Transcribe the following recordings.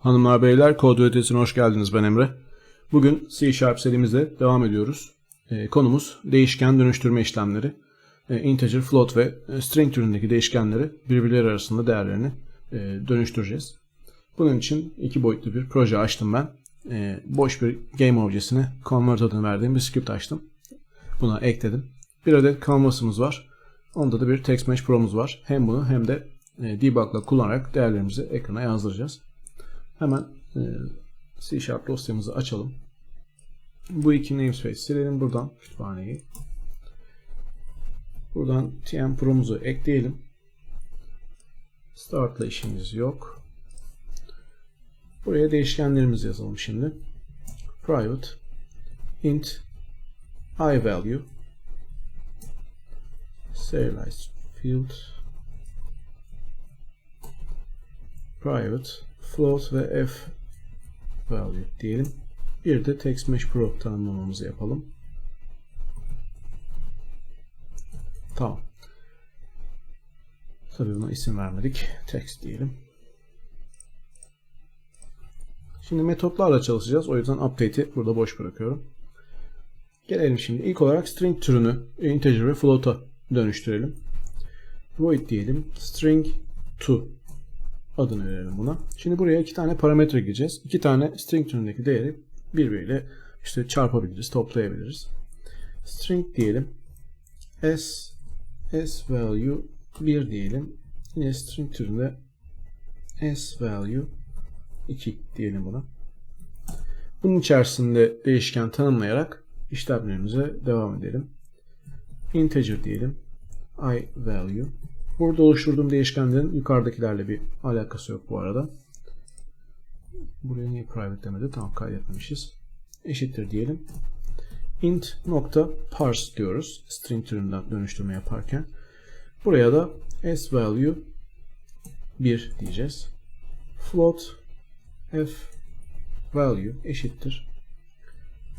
Hanımlar beyler kod ötesine hoş geldiniz ben Emre. Bugün C Sharp serimize devam ediyoruz. Ee, konumuz değişken dönüştürme işlemleri. Ee, integer, float ve e, string türündeki değişkenleri birbirleri arasında değerlerini e, dönüştüreceğiz. Bunun için iki boyutlu bir proje açtım ben. Ee, boş bir game objesine convert adını verdiğim bir script açtım. Buna ekledim. Bir adet canvas'ımız var. Onda da bir text mesh pro'muz var. Hem bunu hem de e, debug'la kullanarak değerlerimizi ekrana yazdıracağız. Hemen e, C Sharp dosyamızı açalım. Bu iki namespace silelim buradan kütüphaneyi. Buradan tm pro'muzu ekleyelim. Start'la işimiz yok. Buraya değişkenlerimizi yazalım şimdi. Private int i value serialized field private float ve f value diyelim. Bir de text mesh pro tanımlamamızı yapalım. Tamam. Tabii buna isim vermedik. Text diyelim. Şimdi metotlarla çalışacağız. O yüzden update'i burada boş bırakıyorum. Gelelim şimdi. İlk olarak string türünü integer ve float'a dönüştürelim. Void diyelim. String to adını verelim buna. Şimdi buraya iki tane parametre gireceğiz. İki tane string türündeki değeri birbiriyle işte çarpabiliriz, toplayabiliriz. String diyelim. S S value 1 diyelim. Yine string türünde S value 2 diyelim buna. Bunun içerisinde değişken tanımlayarak işlemlerimize devam edelim. Integer diyelim. I value. Burada oluşturduğum değişkenlerin yukarıdakilerle bir alakası yok bu arada. Buraya niye private demedi? Tamam kaydetmemişiz. Eşittir diyelim. int nokta parse diyoruz. String türünden dönüştürme yaparken. Buraya da s value 1 diyeceğiz. Float f value eşittir.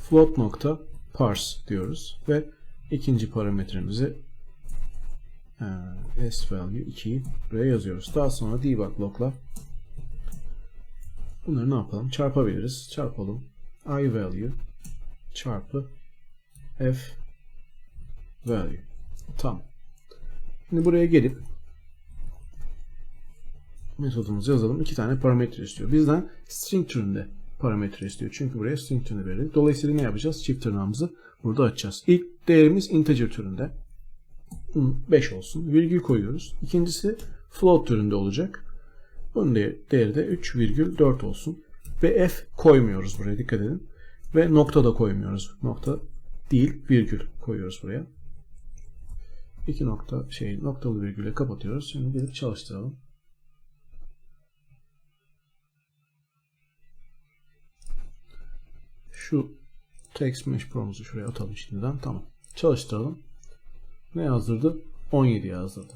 Float nokta parse diyoruz ve ikinci parametremizi s value 2'yi buraya yazıyoruz. Daha sonra debug log'la bunları ne yapalım? Çarpabiliriz. Çarpalım. i value çarpı f value. Tamam. Şimdi buraya gelip metodumuzu yazalım. İki tane parametre istiyor. Bizden string türünde parametre istiyor. Çünkü buraya string türünde verildi. Dolayısıyla ne yapacağız? Çift tırnağımızı burada açacağız. İlk değerimiz integer türünde. 5 olsun. Virgül koyuyoruz. İkincisi float türünde olacak. Bunun değeri de 3,4 olsun. Ve f koymuyoruz buraya dikkat edin. Ve nokta da koymuyoruz. Nokta değil virgül koyuyoruz buraya. İki nokta şey noktalı virgüle kapatıyoruz. Şimdi gelip çalıştıralım. Şu text mesh pro'muzu şuraya atalım şimdiden. Tamam. Çalıştıralım. Ne yazdırdı? 17 yazdırdı.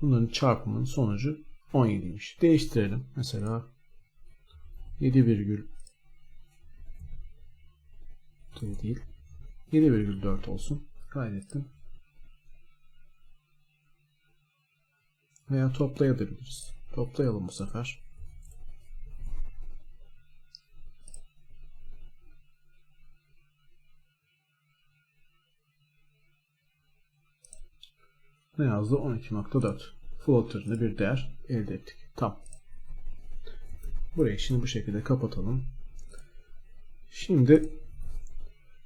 Bunların çarpımının sonucu 17'ymiş. Değiştirelim. Mesela 7 virgül değil. 7,4 olsun. Kaydettim. Veya toplayabiliriz. Toplayalım bu sefer. Ne yazdı? 12.4. Float türünde bir değer elde ettik. Tamam. Burayı şimdi bu şekilde kapatalım. Şimdi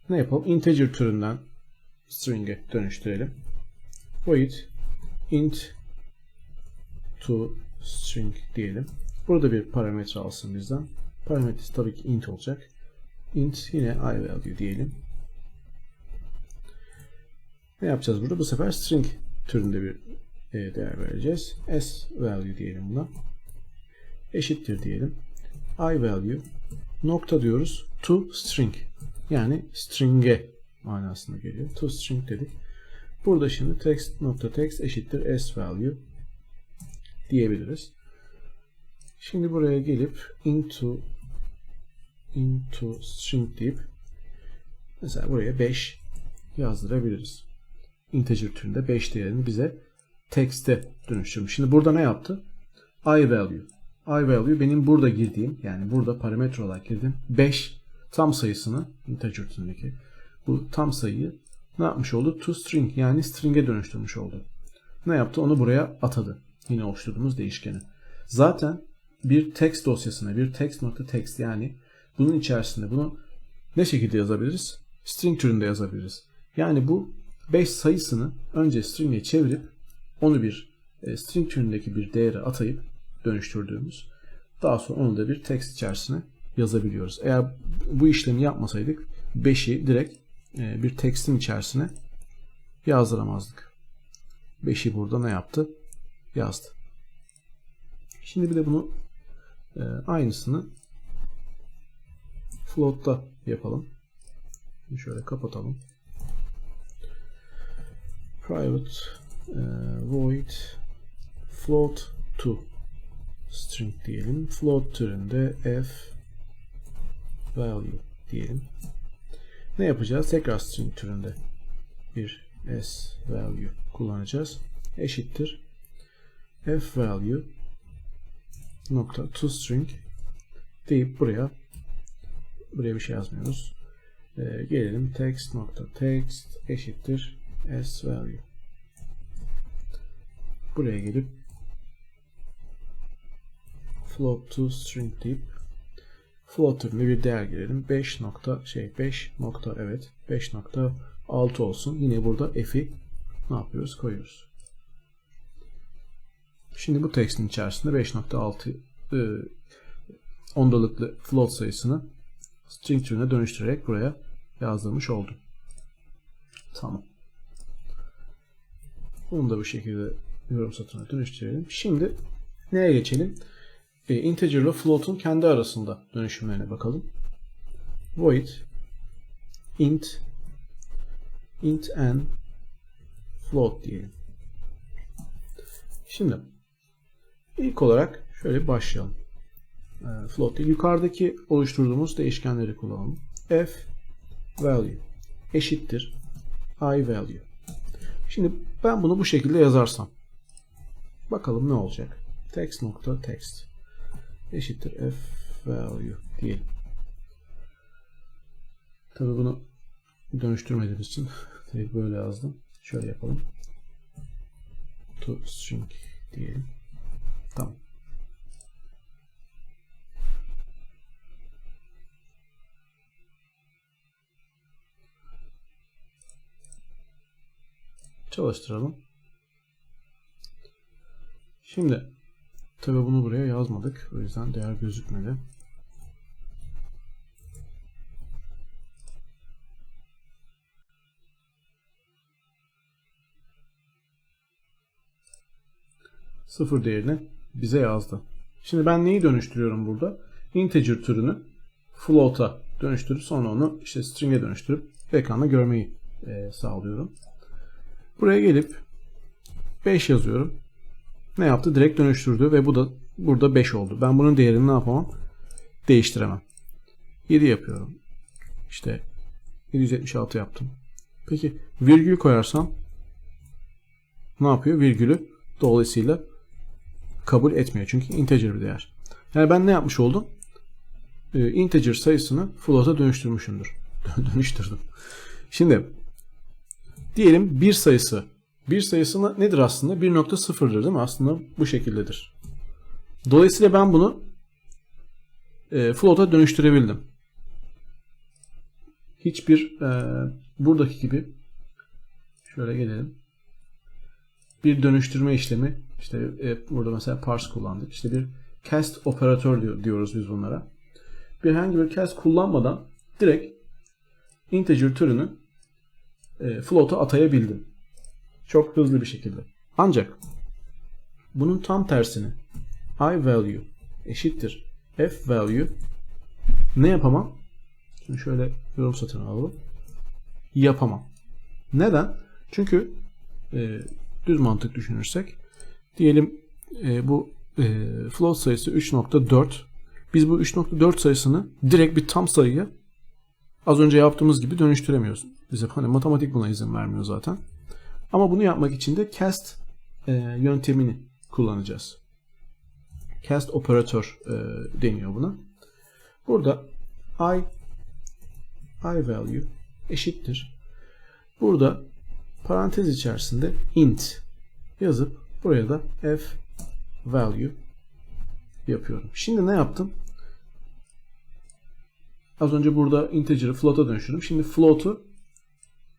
ne yapalım? Integer türünden string'e dönüştürelim. Void int to string diyelim. Burada bir parametre alsın bizden. Parametresi tabii ki int olacak. int yine i value diyelim. Ne yapacağız burada? Bu sefer string türünde bir e, değer vereceğiz. s value diyelim buna. Eşittir diyelim. i value nokta diyoruz to string. Yani string'e manasına geliyor. To string dedik. Burada şimdi text nokta text eşittir s value diyebiliriz. Şimdi buraya gelip into into string deyip mesela buraya 5 yazdırabiliriz. Integer türünde 5 değerini bize text'e dönüştürmüş. Şimdi burada ne yaptı? i value. i value benim burada girdiğim yani burada parametre olarak girdiğim 5 tam sayısını integer türündeki bu tam sayıyı ne yapmış oldu? To string yani string'e dönüştürmüş oldu. Ne yaptı? Onu buraya atadı. Yine oluşturduğumuz değişkeni. Zaten bir text dosyasına bir text.text yani bunun içerisinde bunu ne şekilde yazabiliriz? String türünde yazabiliriz. Yani bu 5 sayısını önce string'e çevirip onu bir e, string türündeki bir değere atayıp dönüştürdüğümüz daha sonra onu da bir text içerisine yazabiliyoruz. Eğer bu işlemi yapmasaydık 5'i direkt e, bir text'in içerisine yazdıramazdık. 5'i burada ne yaptı? Yazdı. Şimdi bir de bunu e, aynısını float'ta yapalım. Şöyle kapatalım. Private e, void float to string diyelim. Float türünde f value diyelim. Ne yapacağız? Tekrar string türünde bir s value kullanacağız. Eşittir f value nokta to string deyip buraya buraya bir şey yazmıyoruz. Ee, gelelim text nokta text eşittir s value. Buraya gelip float to string deyip float türünde bir değer girelim. 5 nokta şey 5 nokta evet 5 nokta 6 olsun. Yine burada f'i ne yapıyoruz? Koyuyoruz. Şimdi bu text'in içerisinde 5.6 e, ondalıklı float sayısını string türüne dönüştürerek buraya yazdırmış oldum. Tamam. Bunu da bu şekilde yorum satırına dönüştürelim. Şimdi neye geçelim? E, integer ile float'un kendi arasında dönüşümlerine bakalım. Void int int n float diyelim. Şimdi ilk olarak şöyle başlayalım. E, float değil. Yukarıdaki oluşturduğumuz değişkenleri kullanalım. f value eşittir i value. Şimdi ben bunu bu şekilde yazarsam bakalım ne olacak? text nokta text eşittir f value diyelim. Tabi bunu dönüştürmediğimiz için direkt böyle yazdım. Şöyle yapalım. To string diyelim. Tamam. Çalıştıralım. Şimdi tabi bunu buraya yazmadık. O yüzden değer gözükmedi. sıfır değerini bize yazdı. Şimdi ben neyi dönüştürüyorum burada? Integer türünü float'a dönüştürüp sonra onu işte string'e dönüştürüp ekranda görmeyi e, sağlıyorum. Buraya gelip 5 yazıyorum. Ne yaptı? Direkt dönüştürdü ve bu da burada 5 oldu. Ben bunun değerini ne yapamam? Değiştiremem. 7 yapıyorum. İşte 776 yaptım. Peki virgül koyarsam ne yapıyor? Virgülü dolayısıyla kabul etmiyor. Çünkü integer bir değer. Yani ben ne yapmış oldum? Ee, integer sayısını float'a dönüştürmüşümdür. Dönüştürdüm. Şimdi diyelim bir sayısı. Bir sayısı nedir aslında? 1.0'dır değil mi? Aslında bu şekildedir. Dolayısıyla ben bunu e, float'a dönüştürebildim. Hiçbir e, buradaki gibi şöyle gelelim. Bir dönüştürme işlemi işte e, burada mesela parse kullandık. İşte bir cast operatör diyoruz biz bunlara. Bir herhangi bir cast kullanmadan direkt integer türünü e, float'a atayabildim. Çok hızlı bir şekilde. Ancak bunun tam tersini i value eşittir f value ne yapamam? Şimdi şöyle yorum satın alalım. Yapamam. Neden? Çünkü e, düz mantık düşünürsek Diyelim e, bu e, float sayısı 3.4. Biz bu 3.4 sayısını direkt bir tam sayıya az önce yaptığımız gibi dönüştüremiyoruz. Bize hani matematik buna izin vermiyor zaten. Ama bunu yapmak için de cast e, yöntemini kullanacağız. cast operatör e, deniyor buna. Burada i i value eşittir. Burada parantez içerisinde int yazıp buraya da f value yapıyorum. Şimdi ne yaptım? Az önce burada integer'ı float'a dönüştürdüm. Şimdi float'u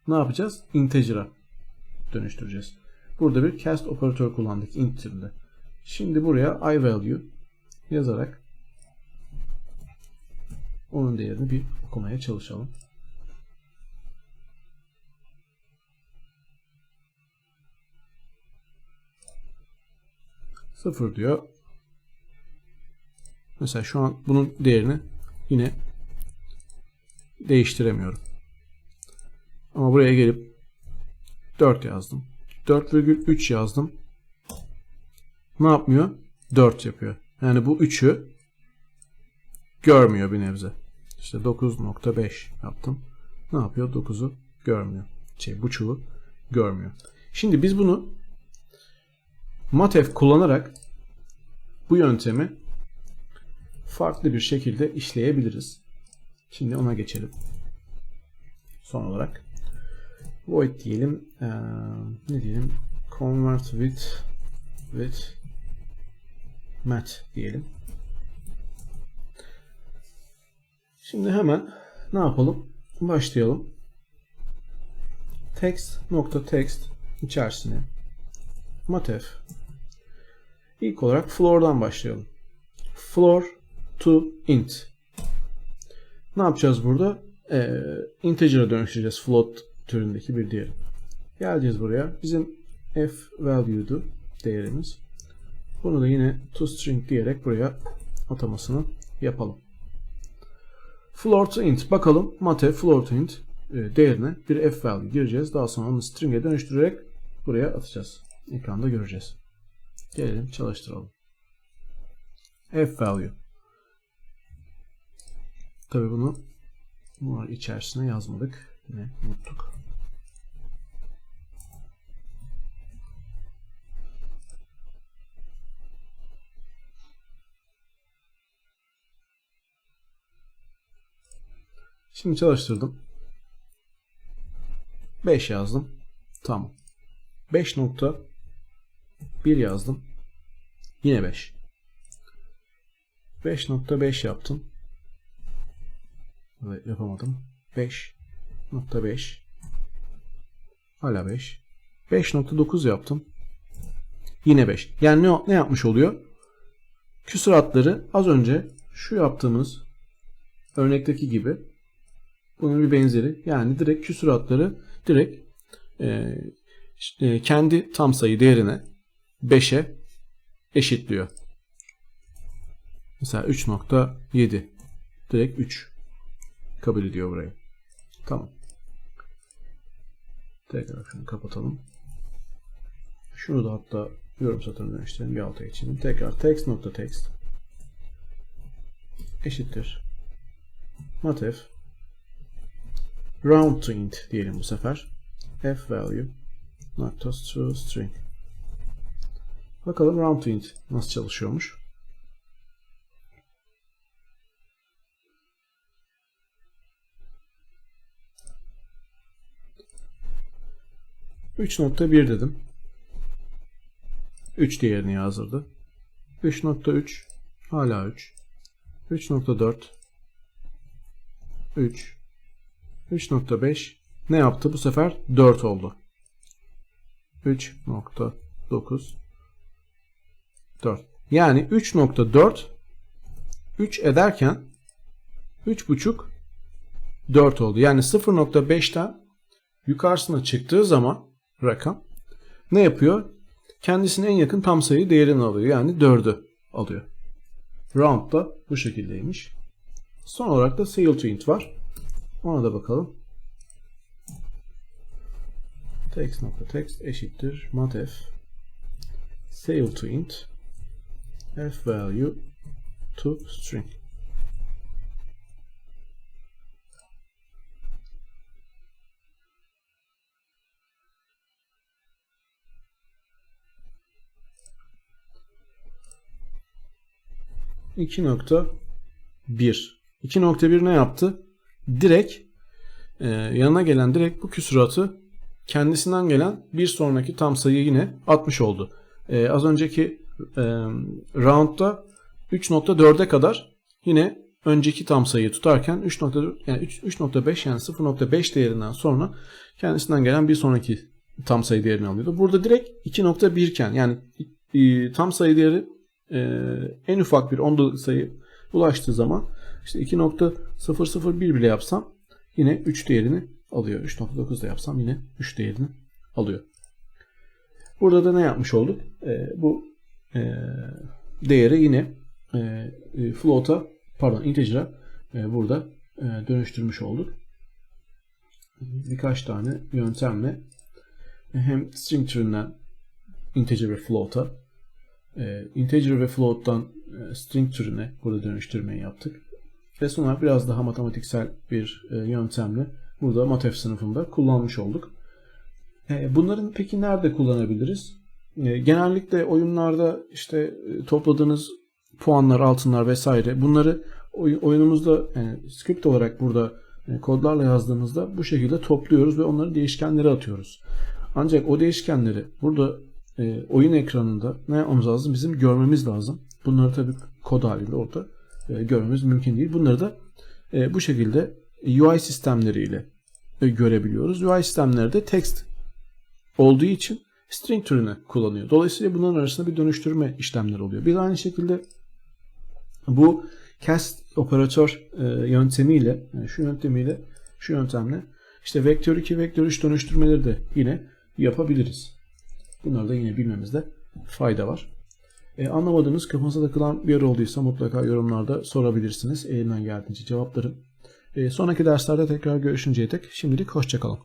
ne yapacağız? Integer'a dönüştüreceğiz. Burada bir cast operatör kullandık int türünde. Şimdi buraya i value yazarak onun değerini bir okumaya çalışalım. Sıfır diyor. Mesela şu an bunun değerini yine değiştiremiyorum. Ama buraya gelip 4 yazdım. 4,3 yazdım. Ne yapmıyor? 4 yapıyor. Yani bu 3'ü görmüyor bir nebze. İşte 9.5 yaptım. Ne yapıyor? 9'u görmüyor. Şey buçuğu görmüyor. Şimdi biz bunu matef kullanarak bu yöntemi farklı bir şekilde işleyebiliriz. Şimdi ona geçelim. Son olarak void diyelim. Ee, ne diyelim? Convert with with mat diyelim. Şimdi hemen ne yapalım? Başlayalım. Text nokta text içerisine matef ilk olarak floor'dan başlayalım. Floor to int. Ne yapacağız burada? Ee, integer'a dönüştüreceğiz float türündeki bir değeri. Geleceğiz buraya. Bizim f value'du değerimiz. Bunu da yine toString diyerek buraya atamasını yapalım. Floor to int. Bakalım mate floor to int e, değerine bir f value gireceğiz. Daha sonra onu string'e dönüştürerek buraya atacağız. Ekranda göreceğiz. Gelelim çalıştıralım. f value. Tabi bunu içerisine yazmadık. Yine unuttuk. Şimdi çalıştırdım. 5 yazdım. Tamam. 5.1 yazdım. Yine 5. 5.5 yaptım. Evet yapamadım. 5.5 Hala 5. 5.9 yaptım. Yine 5. Yani ne, ne yapmış oluyor? Küsuratları az önce şu yaptığımız örnekteki gibi bunun bir benzeri. Yani direkt küsuratları direkt e, e, kendi tam sayı değerine 5'e eşitliyor. Mesela 3.7 direkt 3 kabul ediyor burayı. Tamam. Tekrar şunu kapatalım. Şunu da hatta yorum satırına dönüştürelim. Bir alta geçelim. Tekrar text nokta text eşittir. Matef round to int diyelim bu sefer. f value nokta string. Bakalım round to int nasıl çalışıyormuş. Üç nokta bir dedim. 3 değerini yazdırdı. 3.3 hala 3. 3.4 3 3.5 ne yaptı? Bu sefer 4 oldu. 3.9 4. Yani 3.4 3 ederken 3.5 4 oldu. Yani 0.5'ten yukarısına çıktığı zaman rakam ne yapıyor? Kendisine en yakın tam sayı değerini alıyor. Yani 4'ü alıyor. Round da bu şekildeymiş. Son olarak da sale to int var. Ona da bakalım. Text nokta text eşittir matf sale to int f value to string. 2.1 2.1 ne yaptı? Direkt e, yanına gelen direkt bu küsuratı kendisinden gelen bir sonraki tam sayı yine 60 oldu. E, az önceki e, roundda 3.4'e kadar yine önceki tam sayıyı tutarken 3.4 yani 3 3.5 yani 0.5 değerinden sonra kendisinden gelen bir sonraki tam sayı değerini alıyordu. Burada direkt 2.1 iken yani e, tam sayı değeri e, en ufak bir ondalık sayı ulaştığı zaman işte 2.001 bile yapsam yine 3 değerini alıyor. 3.9 da yapsam yine 3 değerini alıyor. Burada da ne yapmış olduk? E, bu e, değeri yine e, e, float'a pardon integer'a e, burada e, dönüştürmüş olduk. Birkaç tane yöntemle hem string türünden integer ve float'a e, integer ve float'tan e, string türüne burada dönüştürmeyi yaptık. Ve sonra biraz daha matematiksel bir e, yöntemle burada matef sınıfında kullanmış olduk. E, bunların peki nerede kullanabiliriz? E, genellikle oyunlarda işte e, topladığınız puanlar, altınlar vesaire bunları oy- oyunumuzda yani script olarak burada e, kodlarla yazdığımızda bu şekilde topluyoruz ve onları değişkenlere atıyoruz. Ancak o değişkenleri burada e, oyun ekranında ne yapmamız lazım? Bizim görmemiz lazım. Bunları tabii kod halinde orada e, görmemiz mümkün değil. Bunları da e, bu şekilde UI sistemleriyle e, görebiliyoruz. UI sistemleri de text olduğu için string türünü kullanıyor. Dolayısıyla bunların arasında bir dönüştürme işlemleri oluyor. Biz aynı şekilde bu cast operatör e, yöntemiyle yani şu yöntemiyle şu yöntemle işte vektör 2 vektör 3 dönüştürmeleri de yine yapabiliriz. Bunları da yine bilmemizde fayda var. E, anlamadığınız kafanıza takılan bir yer olduysa mutlaka yorumlarda sorabilirsiniz. Elimden geldiğince cevaplarım. E, sonraki derslerde tekrar görüşünceye dek şimdilik hoşçakalın.